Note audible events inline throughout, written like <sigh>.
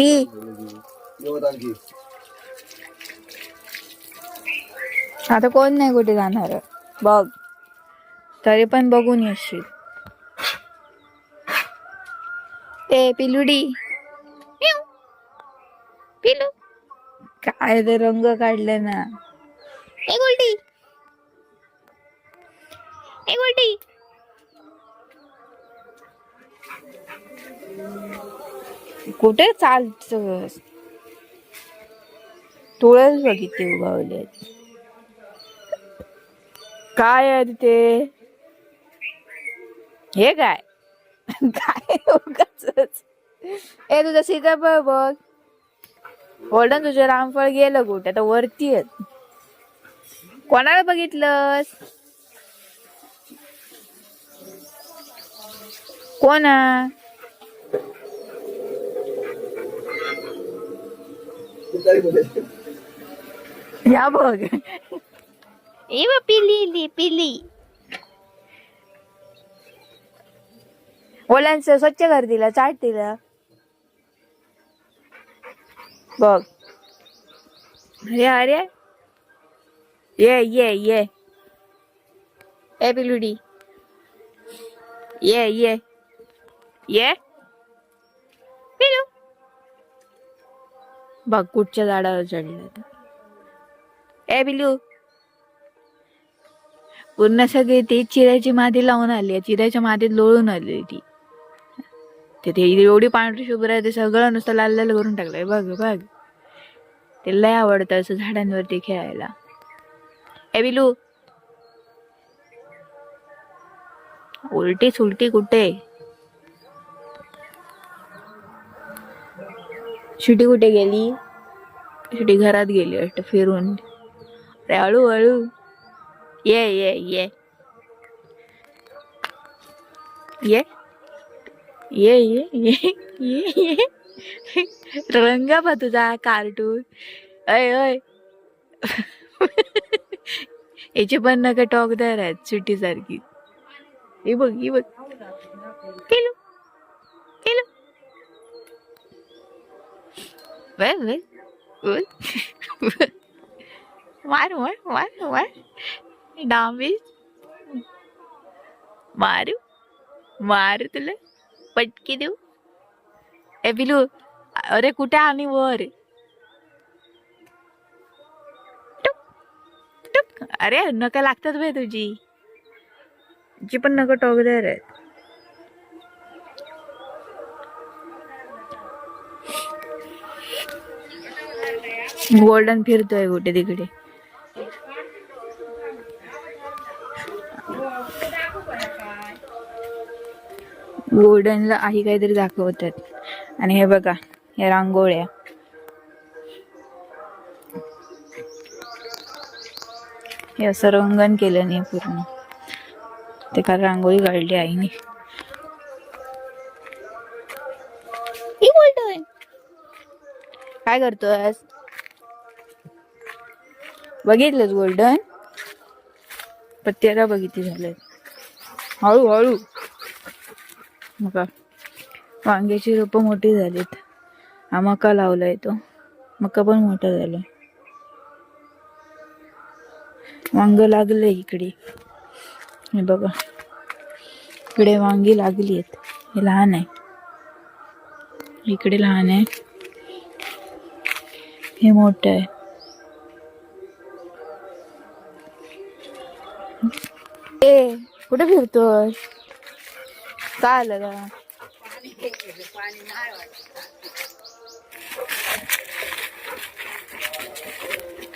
आणखी आता कोण नाही कुठे जाणार बघ. तरी पण बघून येशील. ए पिलुडी. पिलू. काय ते रंग काढले ना. ए गोल्टी ए गोल्टी कुठे चालतोस? तुळस बघितली उगवले काय आहे तिथे हे काय? काय उगाच ए तुझं सीताफळ बघ गोल्डन तुझं रामफळ गेलं कुठे? आता वरती आहेत कोणाला बघितलंस? कोणा? या बघ. ए पिली पिली. ओलांचं स्वच्छ कर दिला चाट दिला. बघ. अरे अरे. ये ये ये. ए पिलुडी. ये ये. ये. पिलू. बघ कुठच्या झाडावर चढलं तर ए बिलू. पूर्ण सगळी ती चिऱ्याची माती लावून आली आहे. चिऱ्याच्या मातीत लोळून आली ती. ते ते एवढी पांढरी शुभ्र आहे ते सगळं नुसतं लाल लाल करून टाकलंय. बघ बघ. ते लय आवडतं असं झाडांवरती खेळायला. ए बिलू. उलटी सुलटी कुठे? शिटी कुठे गेली? शेवटी घरात गेली वाटतं फिरून. अरे हळू हळू. ये ये ये. ये. ये ये ये ये ये. रंग बा तुझा कार्टून. अय अय. याचे पण नका टॉकदार आहेत सुट्टी सारखी हे बघ हे बघ. केलो. केलो. वे वे वर मार मार मार मार डांबी मारू मारू तुला पटकी देऊ ए पिलू अरे कुठे आणि वर टुक, टुक. अरे नका लागतात भाई तुझी जी पण नका टोकदार रे गोल्डन फिरतोय कुठे तिकडे. गोल्डनला आई काहीतरी दाखवतात. आणि हे बघा या रांगोळ्या. हे असं रंगण केलं नाही पूर्ण. ते काल रांगोळी काढली आईने. ही काय करतोय बघितलंच गोल्डन पत्त्याला बघितली झालं हळू हळू मका वांग्याची रोपं मोठी झालीत. हा मका लावलाय तो. मका पण मोठा झालाय वांग लागलंय इकडे. हे बघा. इकडे वांगी लागली आहेत हे लहान आहे. इकडे लहान आहे. हे मोठं आहे. ए कुठे फिरतोय काय आलं का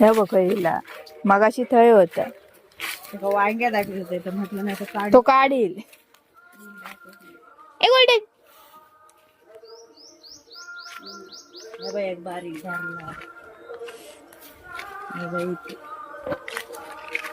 हे बघ हिला मगाशी थय होता. वांग्या दाखवत होते तर म्हटलं नाही तर काढ. तो काढील. ए गोल्डन. हे बाई एक बारीक झाला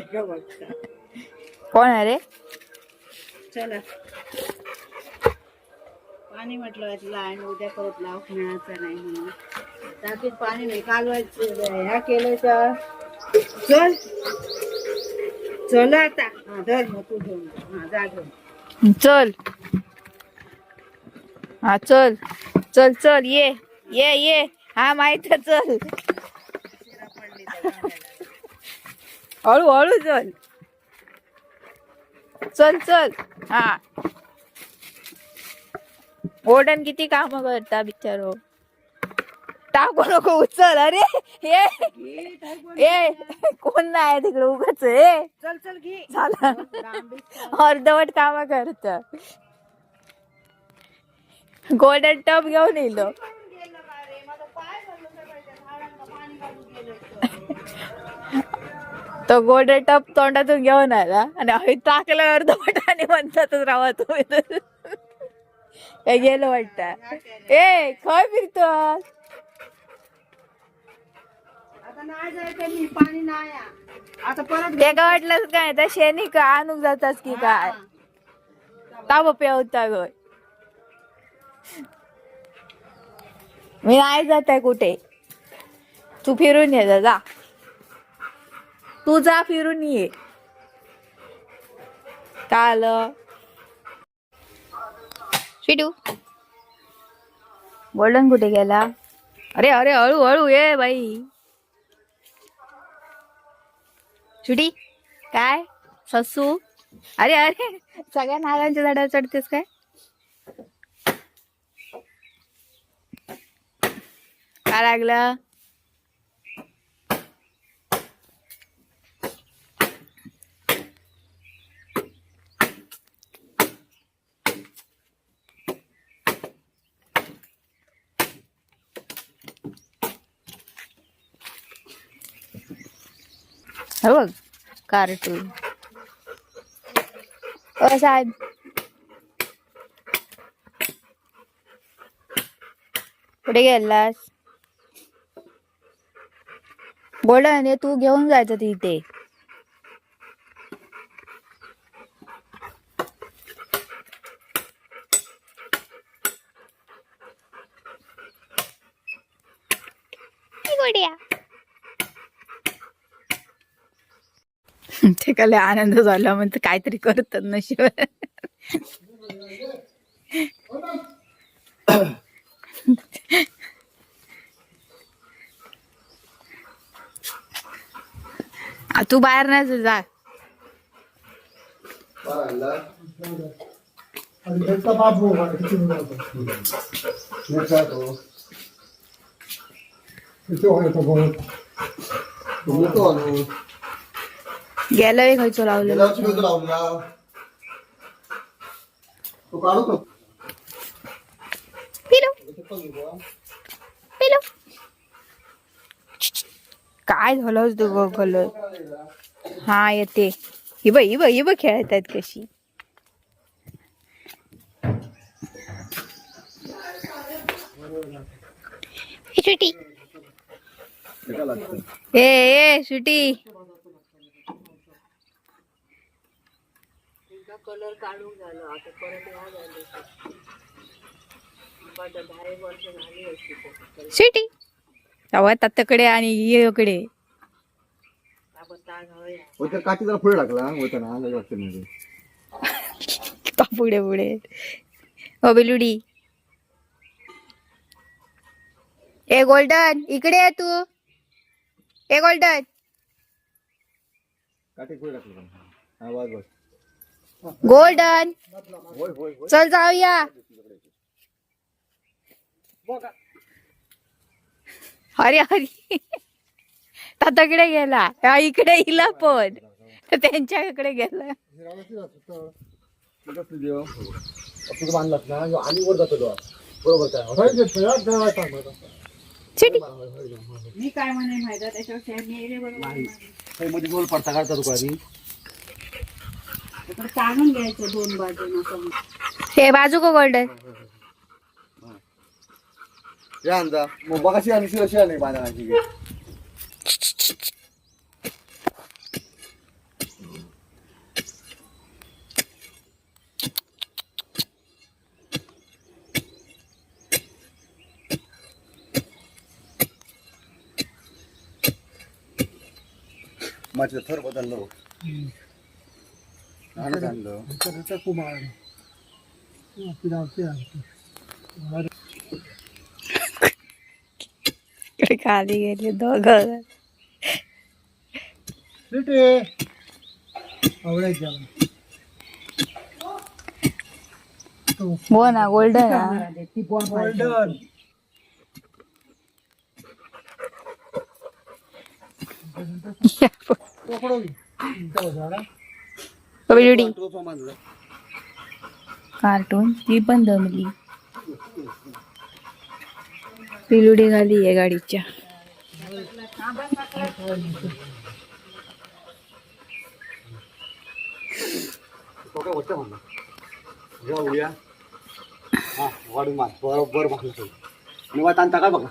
<laughs> कोण आहे रे? चला. पाणी म्हटलं आणि उद्या परत लाव मिळायचं नाही म्हणून. टाकीत पाणी नाही कालवायचं ह्या केलं तर चल. चल आता. हा धर मग तू घेऊन हा जा घेऊन चल. हा चल. चल चल ये. ये ये. हा माहीत चल. हळू हळू चल. चल चल. हा. ओढण किती काम करता बिचारो. टाकू नको उचल. अरे ए ए कोण नाही तिकडे उगाच ए चल चल घे. झाला. अर्धवट काम करत. गोल्डन टब घेऊन येलो. <laughs> <laughs> तो गोल्डन टब तोंडातून घेऊन आला आणि हवी टाकलं अर्धवट आणि म्हणतातच राहा तुम्ही. काय गेलं वाटत. ए खय फिरतो ते काय वाटलं काय त्या शेणी का आणून जातात की काय? ताब पेवता ग. मी नाही जात आहे कुठे. तू फिरून ये जा. तू जा फिरून ये. काय आलं? शिटू गोल्डन कुठे गेला? अरे अरे हळू हळू ये बाई. छुटी काय? ससू? अरे अरे सगळ्या नागांच्या झाडावर चढतेस काय? काय लागलं? हे बघ कार्टून ओ साहेब. कुठे गेलास? गोल्डन ने तू घेऊन जायचं तिथे गोड्या ते काय आनंद झाला म्हणते काहीतरी करतात नशिब तू बाहेर नाही जा बारा गेला खयचो लावलेला गेल्या पिलो. पिलो. काय झालं तू गगल हा येते. ही बघ ही बघ ही बघ खेळत आहेत कशी. ही सुटी ए सुटी. कलर काढून झालं. आता परत ह्या झालं. दहा एक वर्ष झाली असती तर. सुटी तेव्हा तात्याकडे आणि येकडे हो जरा पुढे टाकला म्हणजे पुढे पुढे. हो बिलुडी. ए गोल्डन इकडे ये तू. ए गोल्डन. काठी पुढे टाकलं हा बस बस. गोल्डन. चल जाऊया. अरे अरे <laughs> ताताकडे गेला. हा, इकडे इला पण. त्यांच्याकडे गेला. तो. मी काय म्हणे माहिती त्याच्यावर गोल पडता काढता तू घ्यायचं दोन बाजून हे बाजू को गोल्डन या अंदा मग बांधण्याची. माझं थर बदललो आणि आणलं त्याचा कुमार पिरावते इकडे खाली गेले दोघं भेटे आवडायच झाला हो ना गोल्डन हा. ती बॉम्ब गोल्डन पकडून कार्टून. ती पण दमली. पिलुडी घाली आहे गाडीच्या. उड्या हा वाढून मार. बरोबर मारलं आणि वाट आणता काय बघा?